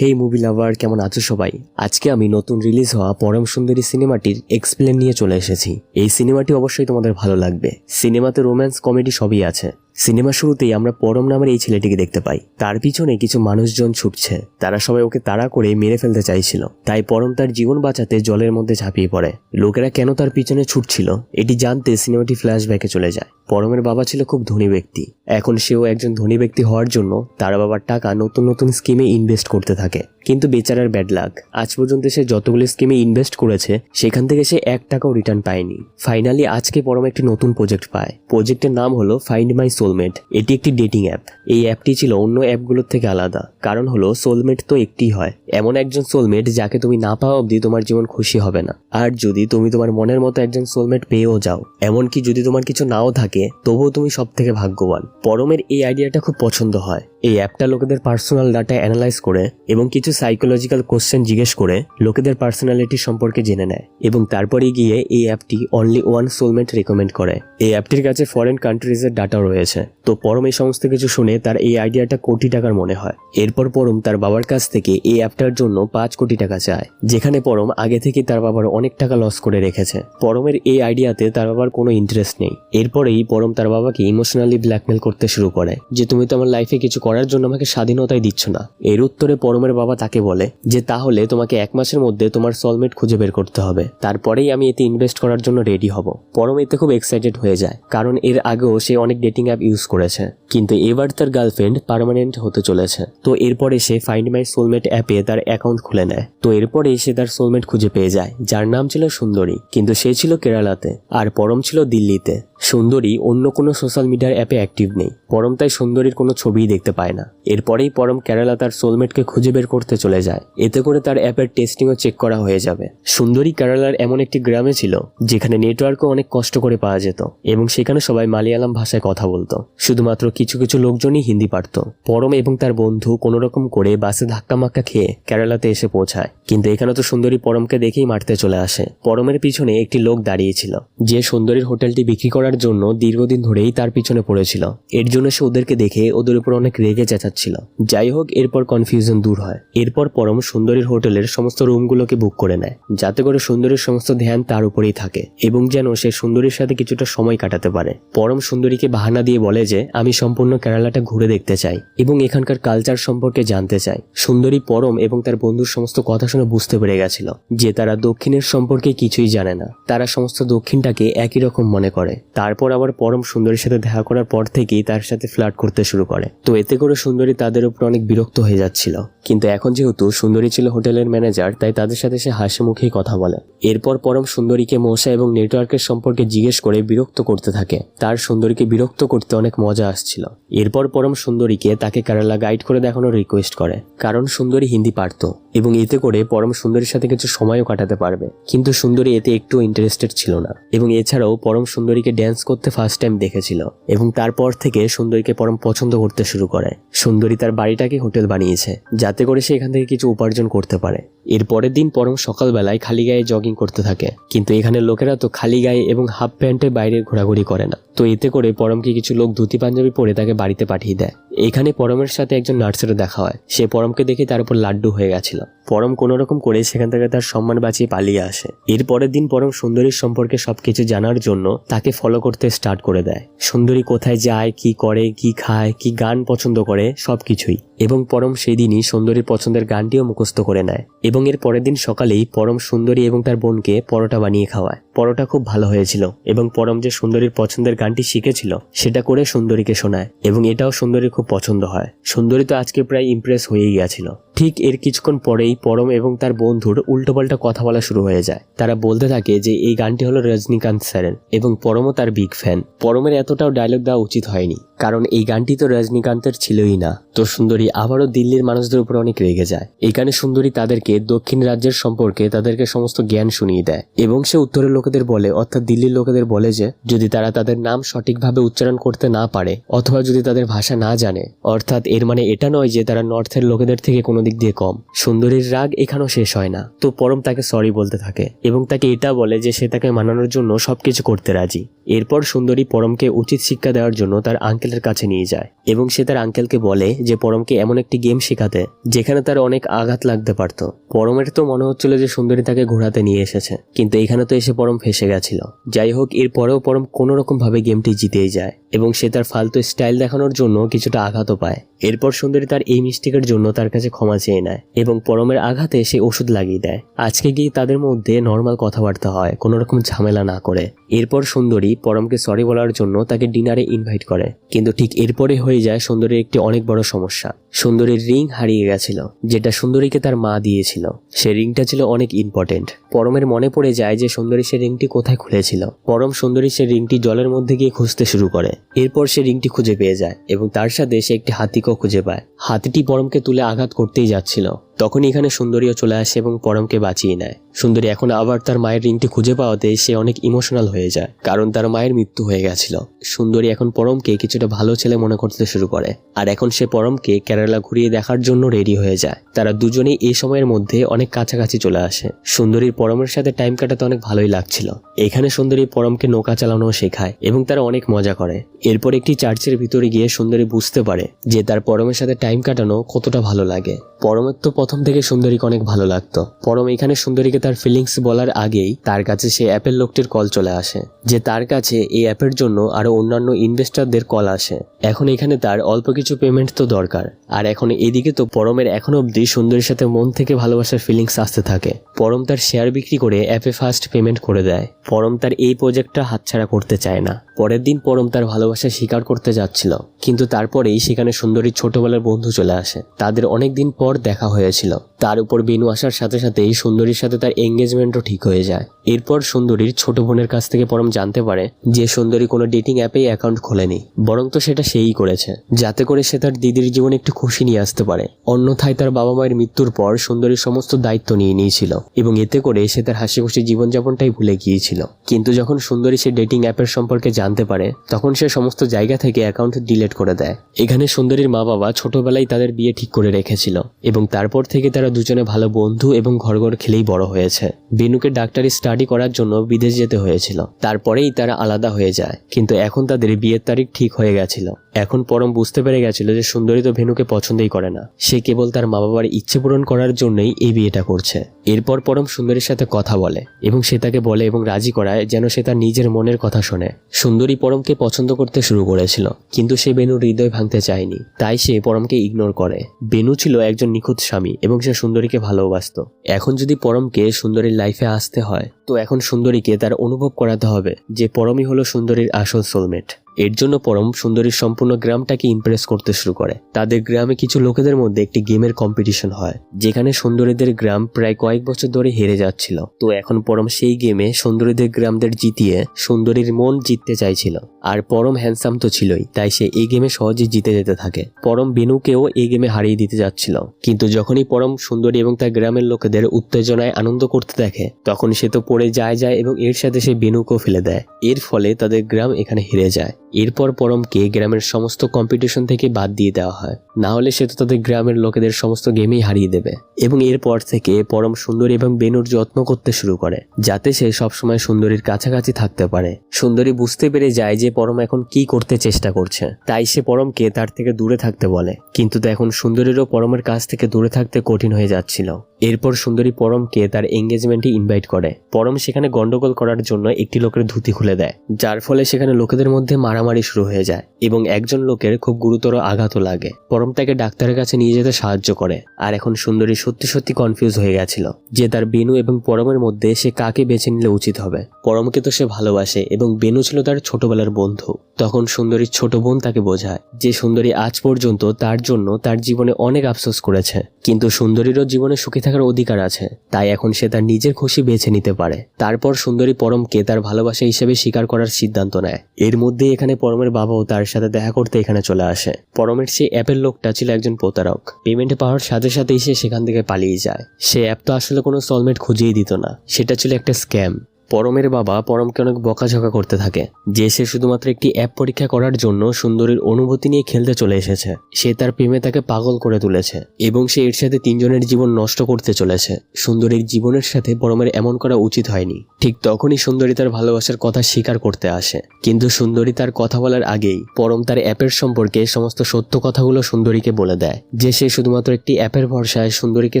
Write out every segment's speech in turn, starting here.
হেই movie lover কেমন আছো সবাই? আজকে আমি নতুন রিলিজ হওয়া পরম সুন্দরী সিনেমাটির এক্সপ্লেন নিয়ে চলে এসেছি। এই সিনেমাটি অবশ্যই তোমাদের ভালো লাগবে। সিনেমাতে রোম্যান্স কমেডি সবই আছে। সিনেমা শুরুতেই আমরা পরম নামের এই ছেলেটিকে দেখতে পাই। তার পিছনে কিছু মানুষজন ছুটছে। তারা সবাই ওকে তাড়া করে মেরে ফেলতে চাইছিল। তাই পরম তার জীবন বাঁচাতে জলের মধ্যে ঝাঁপিয়ে পড়ে। লোকেরা কেন তার পিছনে ছুটছিল, এটি জানতে সিনেমাটি ফ্ল্যাশব্যাকে চলে যায়। পরমের বাবা ছিল খুব ধনী ব্যক্তি। এখন সেও একজন ধনী ব্যক্তি হওয়ার জন্য তার বাবার টাকা নতুন নতুন স্কিমে ইনভেস্ট করতে থাকে। কিন্তু বেচারার ব্যাড লাক। আজ পর্যন্ত সে যতগুলো স্কিমে ইনভেস্ট করেছে, সেখান থেকে সে এক টাকাও রিটার্ন পায়নি। ফাইনালি আজকে পরম একটি নতুন প্রজেক্ট পায়। প্রজেক্টের নাম হলো ফাইন্ড মাই সোলমেট এটি একটি ডেটিং অ্যাপ এই অ্যাপটি ছিল অন্য অ্যাপগুলোর থেকে আলাদা। কারণ হলো সোলমেট তো একটি হয়। এমন একজন সোলমেট যাকে তুমি না পাওয়া অবধি তোমার জীবন খুশি হবে না। আর যদি তুমি তোমার মনের মতো একজন সোলমেট পেয়েও যাও, এমনকি যদি তোমার কিছু নাও থাকে তবুও তুমি সব থেকে ভাগ্যবান। পরমের এই আইডিয়াটা খুব পছন্দ হয়। এই অ্যাপটা লোকেদের পার্সোনাল ডাটা অ্যানালাইজ করে এবং কিছু সাইকোলজিক্যাল কোশ্চেন জিজ্ঞেস করে লোকেদের পার্সোনালিটি সম্পর্কে জেনে নেয় এবং তারপরে গিয়ে এই অ্যাপটি অনলি ওয়ান সোলমেট রেকমেন্ড করে। এই অ্যাপটির কাছে ফরেন কান্ট্রিজের ডাটা রয়েছে। তো পরম এই সমস্ত কিছু শুনে তার এই আইডিয়াটা কোটি টাকার মনে হয়। এরপর পরম তার বাবার কাছ থেকে এই অ্যাপটার জন্য পাঁচ কোটি টাকা চায়, যেখানে পরম আগে থেকে তার বাবার অনেক টাকা লস করে রেখেছে। পরমের এই আইডিয়াতে তার বাবার কোনো ইন্টারেস্ট নেই। এরপরেই পরম তার বাবাকে ইমোশনালি ব্ল্যাকমেল করতে শুরু করে যে, তুমি তো আমার লাইফে কিছু করার জন্য আমাকে স্বাধীনতাই দিচ্ছ না। এর উত্তরে পরমের বাবা তাকে বলে যে, তাহলে তোমাকে এক মাসের মধ্যে তোমার সলমেট খুঁজে বের করতে হবে। তারপরেই আমি এতে ইনভেস্ট করার জন্য রেডি হব। পরম এতে খুব এক্সাইটেড হয়ে যায়, কারণ এর আগেও সে অনেক ডেটিং অ্যাপ ইউজ করেছে। কিন্তু এবার তার গার্লফ্রেন্ড পার্মানেন্ট হতে চলেছে। তো এরপরে সে ফাইন্ড মাই সোলমেট অ্যাপে তার অ্যাকাউন্ট খুলে নেয়। তো এরপরে সে তার সোলমেট খুঁজে পেয়ে যায়, যার নাম ছিল সুন্দরী, কিন্তু সে ছিল কেরালাতে, আর পরম ছিল দিল্লিতে। সুন্দরী অন্য কোনো সোশ্যাল মিডিয়ার অ্যাপে অ্যাক্টিভ নেই। পরম তাই সুন্দরীর কোনো ছবিই দেখতে পায় না। এরপরেই পরম কেরালা তার সোলমেটকে খুঁজে বের করতে চলে যায়। এতে করে তার অ্যাপের টেস্টিংও চেক করা হয়ে যাবে। সুন্দরী কেরালার এমন একটি গ্রামে ছিল, যেখানে নেটওয়ার্কও অনেক কষ্ট করে পাওয়া যেত এবং সেখানে সবাই মালয়ালাম ভাষায় কথা বলতো। শুধুমাত্র কিছু কিছু লোকজনই হিন্দি পারত। পরম এবং তার বন্ধু কোনো রকম করে বাসে ধাক্কা মাক্কা খেয়ে কেরালাতে এসে পৌঁছায়। কিন্তু এখানে তো সুন্দরী পরমকে দেখেই মারতে চলে আসে। পরমের পিছনে একটি লোক দাঁড়িয়েছিল যে সুন্দরীর হোটেলটি বিক্রি করার জন্য দীর্ঘদিন ধরেই তার পিছনে পড়েছিল। এর জন্য সে ওদেরকে দেখে ওদের উপর অনেক রেগে চেঁচাচ্ছিল। যাই হোক, এরপর কনফিউশন দূর হয়। এরপর পরম সুন্দরীর হোটেলের সমস্ত রুমগুলোকে বুক করে নেয়। যাতে করে সুন্দরীর সমস্ত ধ্যান তার উপরেই থাকে এবং যেন সে সুন্দরীর সাথে কিছুটা সময় কাটাতে পারে। পরম সুন্দরীকে বাহানা দিয়ে বলে যে, আমি সম্পূর্ণ কেরালাটা ঘুরে দেখতে চাই এবং এখানকার কালচার সম্পর্কে জানতে চাই। সুন্দরী পরম এবং তার বন্ধুর সমস্ত কথা শুনে বুঝতে পেরে গেছিল যে তারা দক্ষিণের সম্পর্কে কিছুই জানে না। তারা সমস্ত দক্ষিণটাকে একই রকম মনে করে। তারপর আবার পরম সুন্দরীর সাথে দেখা করার পর থেকেই তার সাথে ফ্লার্ট করতে শুরু করে। তো এতে করে সুন্দরী তাদের উপর অনেক বিরক্ত হয়ে যাচ্ছিল। কিন্তু এখন যেহেতু সুন্দরী ছিল হোটেলের ম্যানেজার, তাই তাদের সাথে সে হাসি মুখেই কথা বলে। এরপর পরম সুন্দরীকে মশা এবং নেটওয়ার্কের সম্পর্কে জিজ্ঞেস করে বিরক্ত করতে থাকে। তার সুন্দরীকে বিরক্ত করতে অনেক মজা আসছিল। এরপর পরম সুন্দরীকে তাকে কেরালা গাইড করে দেখানোর রিকোয়েস্ট করে। কারণ সুন্দরী হিন্দি পারত। এবং এতে করে পরম সুন্দরীর সাথে কিছু সময়ও কাটাতে পারবে। কিন্তু সুন্দরী এতে একটু ইন্টারেস্টেড ছিল না। এবং এছাড়াও পরম সুন্দরীকে ড্যান্স করতে ফার্স্ট টাইম দেখেছিল। এবং তারপর থেকে সুন্দরীকে পরম পছন্দ করতে শুরু করে। সুন্দরী তার বাড়িটাকে হোটেল বানিয়েছে, যাতে করে সে এখান থেকে কিছু উপার্জন করতে পারে। এর পরের দিন পরম সকালবেলায় খালি গায়ে জগিং করতে থাকে। কিন্তু এখানে লোকেরা তো খালি গায়ে এবং হাফ প্যান্টে বাইরে ঘোরাঘুরি করে না। তো এতে করে পরমকে কিছু লোক ধুতি পাঞ্জাবি পরে তাকে বাড়িতে পাঠিয়ে দেয়। এখানে পরমের সাথে একজন নার্সেরও দেখা হয়। সে পরমকে দেখে তার উপর লাড্ডু হয়ে গেছিল। পরম কোনো রকম করে সেখান থেকে তার সম্মান বাঁচিয়ে পালিয়ে আসে। এর পরের দিন পরম সুন্দরীর সম্পর্কে সবকিছু জানার জন্য তাকে ফলো করতে স্টার্ট করে দেয়। সুন্দরী কোথায় যায়, কি করে, কি খায়, কি গান পছন্দ করে, সবকিছুই। এবং পরম সেই দিনই সুন্দরীর পছন্দের গানটিও মুখস্থ করে নেয়। এবং এর পরের দিন সকালেই পরম সুন্দরী এবং তার বোনকে পরোটা বানিয়ে খাওয়ায়। পরোটা খুব ভালো হয়েছিল এবং পরম যে সুন্দরীর পছন্দের গানটি শিখেছিল, সেটা করে সুন্দরীকে শোনায়। এবং এটাও সুন্দরীর খুব পছন্দ হয়। সুন্দরী তো আজকে প্রায় ইমপ্রেস হয়েই গিয়েছিল। ঠিক এর কিছুক্ষণ পরেই পরম এবং তার বন্ধুর উল্টোপাল্টা কথা বলা শুরু হয়ে যায়। তারা বলতে থাকে যে, এই গানটি হলো রজনীকান্ত স্যারের এবং পরমও তার বিগ ফ্যান পরমের এতটাও ডায়লগ দেওয়া উচিত হয়নি, কারণ এই গানটি তো রজনীকান্তের ছিলই না। তো সুন্দরী, আবারও দিল্লির মানুষদের উপর অনেক রেগে যায়। এখানে সুন্দরী তাদেরকে দক্ষিণ রাজ্যের সম্পর্কে তাদেরকে সমস্ত জ্ঞান শুনিয়ে দেয় এবং সে উত্তরের লোকেদের বলে, অর্থাৎ দিল্লির লোকেদের বলে যে, যদি তারা তাদের নাম সঠিকভাবে উচ্চারণ করতে না পারে, অথবা যদি তাদের ভাষা না জানে, অর্থাৎ এর মানে এটা নয় যে তারা নর্থের লোকেদের থেকে দিক দিয়ে কম। সুন্দরীর রাগ এখানেও শেষ হয় না। তো পরম তাকে সরি বলতে থাকে এবং তাকে এটা বলে যে সে তাকে মানানোর জন্য সবকিছু করতে রাজি। এরপর সুন্দরী পরমকে উচিত শিক্ষা দেওয়ার জন্য তার আঙ্কেলের কাছে নিয়ে যায় এবং সে তার আঙ্কেলকে বলে যে পরমকে এমন একটি গেম শেখাতে যেখানে তার অনেক আঘাত লাগতে পারত। পরমের তো মনে হচ্ছিল যে সুন্দরী তাকে ঘোরাতে নিয়ে এসেছে। কিন্তু এখানে তো এসে পরম ফেসে গেছিল। যাই হোক, এরপরেও পরম কোনো রকম ভাবে গেমটি জিতেই যায়। এবং সে তার ফালতু স্টাইল দেখানোর জন্য কিছুটা আঘাতও পায়। এরপর সুন্দরী তার এই মিস্টেকের জন্য তার কাছে ক্ষমা চেয়ে নেয় এবং পরমের আঘাতে সে ওষুধ লাগিয়ে দেয়। আজকে গিয়ে তাদের মধ্যে নর্মাল কথাবার্তা হয়, কোনো রকম ঝামেলা না করে। এরপর সুন্দরী পরমকে সরি বলার জন্য তাকে ডিনারে ইনভাইট করে। কিন্তু ঠিক এরপরে হয়ে যায় সুন্দরীর একটি অনেক বড় সমস্যা। সুন্দরীর রিং হারিয়ে গেছিল, যেটা সুন্দরীকে তার মা দিয়েছিল। সে রিংটা ছিল অনেক ইম্পর্টেন্ট পরমের মনে পড়ে যায় যে সুন্দরী সে রিংটি কোথায় খুলেছিল। পরম সুন্দরী সে রিংটি জলের মধ্যে গিয়ে খুঁজতে শুরু করে। এরপর সে রিংটি খুঁজে পেয়ে যায় এবং তার সাথে সে একটি হাতিকেও খুঁজে পায়। হাতিটি পরমকে তুলে আঘাত করতেই যাচ্ছিল। তখনই এখানে সুন্দরীও চলে আসে এবং পরমকে বাঁচিয়ে নেয়। সুন্দরী এখন আবার তার মায়ের রিংটি খুঁজে পাওয়াতে সে অনেক ইমোশনাল হয়ে যায়, কারণ তার মায়ের মৃত্যু হয়ে গেছিল। সুন্দরী এখন পরমকে কিছুটা ভালো ছেলে মনে করতে শুরু করে, আর এখন সে পরমকে কেরালা ঘুরিয়ে দেখার জন্য রেডি হয়ে যায়। তারা দুজনেই এই সময়ের মধ্যে অনেক কাছাকাছি চলে আসে। সুন্দরীর পরমের সাথে টাইম কাটাতে অনেক ভালোই লাগছিল। এখানে সুন্দরী পরমকে নৌকা চালানো শেখায় এবং তারা অনেক মজা করে। এরপর একটি চার্চের ভিতরে গিয়ে সুন্দরী বুঝতে পারে যে তার পরমের সাথে টাইম কাটানো কতটা ভালো লাগে। পরমের তো প্রথম থেকে সুন্দরীকে অনেক ভালো লাগতো। পরম এখানে সুন্দরীকে তার ফিলিংস বলার আগেই তার কাছে সে অ্যাপের লোকটির কল চলে আসে, যে তার কাছে এই অ্যাপের জন্য আরও অন্যান্য ইনভেস্টরদের কল আসে। এখন এখানে তার অল্প কিছু পেমেন্ট তো দরকার, আর এখন এদিকে তো পরমের এখন অবধি সুন্দরীর সাথে মন থেকে ভালোবাসার ফিলিংস আসতে থাকে। পরম তার শেয়ার বিক্রি করে অ্যাপে ফার্স্ট পেমেন্ট করে দেয়। পরম তার এই প্রজেক্টটা হাতছাড়া করতে চায় না। পরের দিন পরম তার ভালোবাসা স্বীকার করতে যাচ্ছিল, কিন্তু তারপরেই সেখানে সুন্দরীর ছোটবেলার বন্ধু চলে আসে। তাদের অনেক দিন পর দেখা হয়েছিল। তার উপর বেনু আসার সাথে সাথেই সুন্দরীর সাথে তার এঙ্গেজমেন্টও ঠিক হয়ে যায়। এরপর সুন্দরীর ছোট বোনের কাছ থেকে পরম জানতে পারে যে সুন্দরী কোনো ডেটিং অ্যাপেই অ্যাকাউন্ট খোলেনি, বরং তো সেটা সেই করেছে। যাতে করে সে তার দিদির জীবনে একটু খুশি নিয়ে আসতে পারে। অন্যথায় তার বাবা মায়ের মৃত্যুর পর সুন্দরীর সমস্ত দায়িত্ব নিয়ে নিয়েছিল, এবং এতে করে সে তার হাসি খুশি জীবনযাপনটাই ভুলে গিয়েছিল। কিন্তু যখন সুন্দরী সে ডেটিং অ্যাপের সম্পর্কে জানতে পারে, তখন সে সমস্ত জায়গা থেকে অ্যাকাউন্ট ডিলিট করে দেয়। এখানে সুন্দরীর মা বাবা ছোটবেলায় তাদের বিয়ে ঠিক করে রেখেছিল, এবং তারপর থেকে তারা দুজনে ভালো বন্ধু এবং ঘর ঘর খেলেই বড় হয়েছে। বেনুকে ডাক্তারি স্টাডি করার জন্য বিদেশ যেতে হয়েছিল। তারপরেই তারা আলাদা হয়ে যায়। কিন্তু এখন তাদের বিয়ের তারিখ ঠিক হয়ে গেছিল। এখন পরম বুঝতে পেরে গেছিল যে সুন্দরী তো ভেনুকে পছন্দই করে না। সে কেবল তার মা বাবার ইচ্ছে পূরণ করার জন্যই এই বিয়েটা করছে। এরপর পরম সুন্দরীর সাথে কথা বলে এবং সে তাকে বলে এবং রাজি করায় যেন সে তার নিজের মনের কথা শোনে। সুন্দরী পরমকে পছন্দ করতে শুরু করেছিল, কিন্তু সে বেনুর হৃদয় ভাঙতে চায়নি। তাই সে পরমকে ইগনোর করে। বেনু ছিল একজন নিখুঁত স্বামী এবং সে সুন্দরীকে ভালোবাসত। এখন যদি পরমকে সুন্দরীর লাইফে আসতে হয়, তো এখন সুন্দরীকে তার অনুভব করাতে হবে যে পরমই হলো সুন্দরীর আসল সোলমেট এর জন্য পরম সুন্দরীর সম্পূর্ণ গ্রামটাকে ইমপ্রেস করতে শুরু করে। তাদের গ্রামে কিছু লোকেদের মধ্যে একটি গেমের কম্পিটিশন হয়, যেখানে সুন্দরীদের গ্রাম প্রায় কয়েক বছর ধরে হেরে যাচ্ছিল। তো এখন পরম সেই গেমে সুন্দরীদের গ্রামদের জিতিয়ে সুন্দরীর মন জিততে চাইছিল। আর পরম হ্যান্ডসাম তো ছিলই, তাই সে এই গেমে সহজে জিতে যেতে থাকে। পরম বেনুকেও এই গেমে হারিয়ে দিতে যাচ্ছিল। কিন্তু যখনই পরম সুন্দরী এবং তার গ্রামের লোকেদের উত্তেজনায় আনন্দ করতে দেখে, তখন সে তো পড়ে যায় যায় এবং এর সাথে সে বেনুকেও ফেলে দেয়। এর ফলে তাদের গ্রাম এখানে হেরে যায়। এরপর পরমকে গ্রামের সমস্ত কম্পিটিশন থেকে বাদ দিয়ে দেওয়া হয়। না হলে সে তো তাদের গ্রামের লোকেদের সমস্ত গেমেই হারিয়ে দেবে। এবং এরপর থেকে পরম সুন্দরী এবং বেনুর যত্ন করতে শুরু করে, যাতে সে সবসময় সুন্দরীর কাছাকাছি থাকতে পারে। সুন্দরী বুঝতে পেরে যায় যে পরম এখন কি করতে চেষ্টা করছে। তাই সে পরমকে তার থেকে দূরে থাকতে বলে। কিন্তু এখন সুন্দরীরও পরমের কাছ থেকে দূরে থাকতে কঠিন হয়ে যাচ্ছিল। এরপর সুন্দরী পরমকে তার এঙ্গেজমেন্টে ইনভাইট করে। পরম সেখানে গন্ডগোল করার জন্য একটি লোকের ধুতি খুলে দেয়। যার ফলে সেখানে লোকেদের মধ্যে মারামারি শুরু হয়ে যায় এবং একজন লোকের খুব গুরুতর আঘাতও লাগে। পরম তাকে ডাক্তারের কাছে নিয়ে যেতে সাহায্য করে। আর এখন সুন্দরী সত্যি সত্যি কনফিউজ হয়ে গেছিল যে তার বেনু এবং পরমের মধ্যে সে কাকে বেছে নিলে উচিত হবে। পরমকে তো সে ভালোবাসে এবং বেনু ছিল তার ছোটবেলার বন্ধু। তখন সুন্দরীর ছোট বোন তাকে বোঝায় যে সুন্দরী আজ পর্যন্ত তার জন্য তার জীবনে অনেক আফসোস করেছে। কিন্তু সুন্দরীরও জীবনে সুখী থাকার অধিকার আছে, তাই এখন সে তার নিজের খুশি বেছে নিতে পারে। তারপর সুন্দরী পরমকে তার ভালোবাসা হিসেবে স্বীকার করার সিদ্ধান্ত নেয়। এর মধ্যে এখানে পরমের বাবাও তার সাথে দেখা করতে এখানে চলে আসে। পরমের সেই অ্যাপের লোকটা ছিল একজন প্রতারক। পেমেন্ট পাওয়ার সাথে সাথেই সে সেখান থেকে পালিয়ে যায়। সে অ্যাপ তো আসলে কোনো সলমেট খুঁজেই দিত না। সেটা ছিল একটা স্ক্যাম। পরমের বাবা পরমকে অনেক বকাঝকা করতে থাকে। যে সে শুধুমাত্র একটি অ্যাপ পরীক্ষা করার জন্য সুন্দরীর অনুভূতি নিয়ে খেলতে চলে এসেছে। সে তার প্রেমে তাকে পাগল করে তুলেছে এবং সে এর সাথে তিনজনের জীবন নষ্ট করতে চলেছে। সুন্দরীর জীবনের সাথে পরমের এমন করা উচিত হয়নি। ঠিক তখনই সুন্দরী তার ভালোবাসার কথা স্বীকার করতে আসে। কিন্তু সুন্দরী তার কথা বলার আগেই পরম তার অ্যাপের সম্পর্কে সমস্ত সত্য কথাগুলো সুন্দরীকে বলে দেয়। যে সে শুধুমাত্র একটি অ্যাপের ভরসায় সুন্দরীকে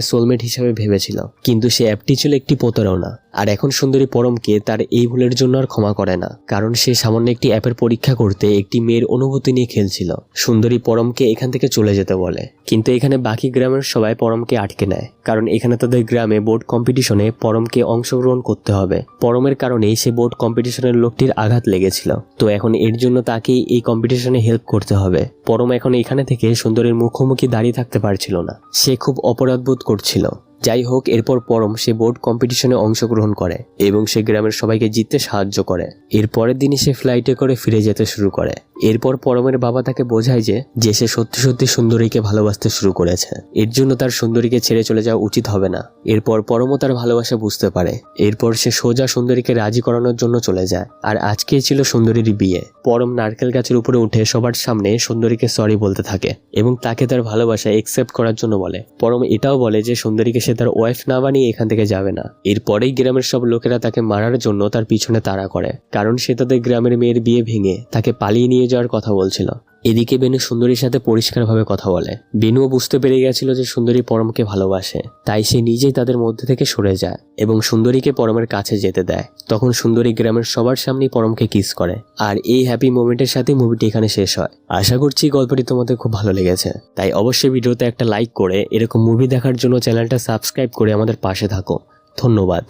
সোলমেট হিসেবে ভেবেছিল। কিন্তু সে অ্যাপটি ছিল একটি প্রতারণা। আর এখন সুন্দরী পরমকে তার এই ভুলের জন্য আর ক্ষমা করে না। কারণ সে সামান্য একটি অ্যাপের পরীক্ষা করতে একটি মেয়ের অনুভূতি নিয়ে খেলছিল। সুন্দরী পরমকে এখান থেকে চলে যেতে বলে। কিন্তু এখানে বাকি গ্রামের সবাই পরমকে আটকে নেয়। কারণ এখানে তাদের গ্রামে বোর্ড কম্পিটিশনে পরমকে অংশগ্রহণ করতে হবে। পরমের কারণেই সে বোর্ড কম্পিটিশনের লোকটির আঘাত লেগেছিল। তো এখন এর জন্য তাকেই এই কম্পিটিশনে হেল্প করতে হবে। পরম এখন এখানে থেকে সুন্দরীর মুখোমুখি দাঁড়িয়ে থাকতে পারছিল না। সে খুব অপরাধবোধ করছিল। যাই হোক এরপর পরম সে বোর্ড কম্পিটিশনে অংশগ্রহণ করে এবং সে গ্রামের সবাইকে জিততে সাহায্য করে। এর পরের দিনই সে ফ্লাইটে করে ফিরে যেতে শুরু করে। এরপর পরমের বাবা তাকে বোঝায় যে যে সে সত্যি সত্যি সুন্দরীকে ভালোবাসতে শুরু করেছে। এর জন্য তার সুন্দরীকে ছেড়ে চলে যাওয়া উচিত হবে না। এরপর পরমও তার ভালোবাসা বুঝতে পারে। এরপর সে সোজা সুন্দরীকে রাজি করানোর জন্য চলে যায়। আর আজকেই ছিল সুন্দরীর বিয়ে। পরম নারকেল গাছের উপরে উঠে সবার সামনে সুন্দরীকে সরি বলতে থাকে এবং তাকে তার ভালোবাসা একসেপ্ট করার জন্য বলে। পরম এটাও বলে যে, সুন্দরীকে সে তার ওয়াইফ না বানিয়ে এখান থেকে যাবে না। এরপরেই গ্রামের সব লোকেরা তাকে মারার জন্য তার পিছনে তাড়া করে। কারণ সে তাদের গ্রামের মেয়ের বিয়ে ভেঙে তাকে পালিয়ে নিয়ে যাওয়ার কথা বলছিল। এদিকে বেনু সুন্দরীর সাথে পরিষ্কারভাবে কথা বলে। বেনুও বুঝতে পেরে গেছিল যে সুন্দরী পরমকে ভালোবাসে। তাই সে নিজেই তাদের মধ্যে থেকে সরে যায় এবং সুন্দরীকে পরমের কাছে যেতে দেয়। তখন সুন্দরী গ্রামের সবার সামনেই পরমকে কিস করে। আর এই হ্যাপি মোমেন্টের সাথে মুভিটি এখানে শেষ হয়। আশা করছি গল্পটি তোমাদের খুব ভালো লেগেছে। তাই অবশ্যই ভিডিওতে একটা লাইক করে এরকম মুভি দেখার জন্য চ্যানেলটা সাবস্ক্রাইব করে আমাদের পাশে থাকো। ধন্যবাদ।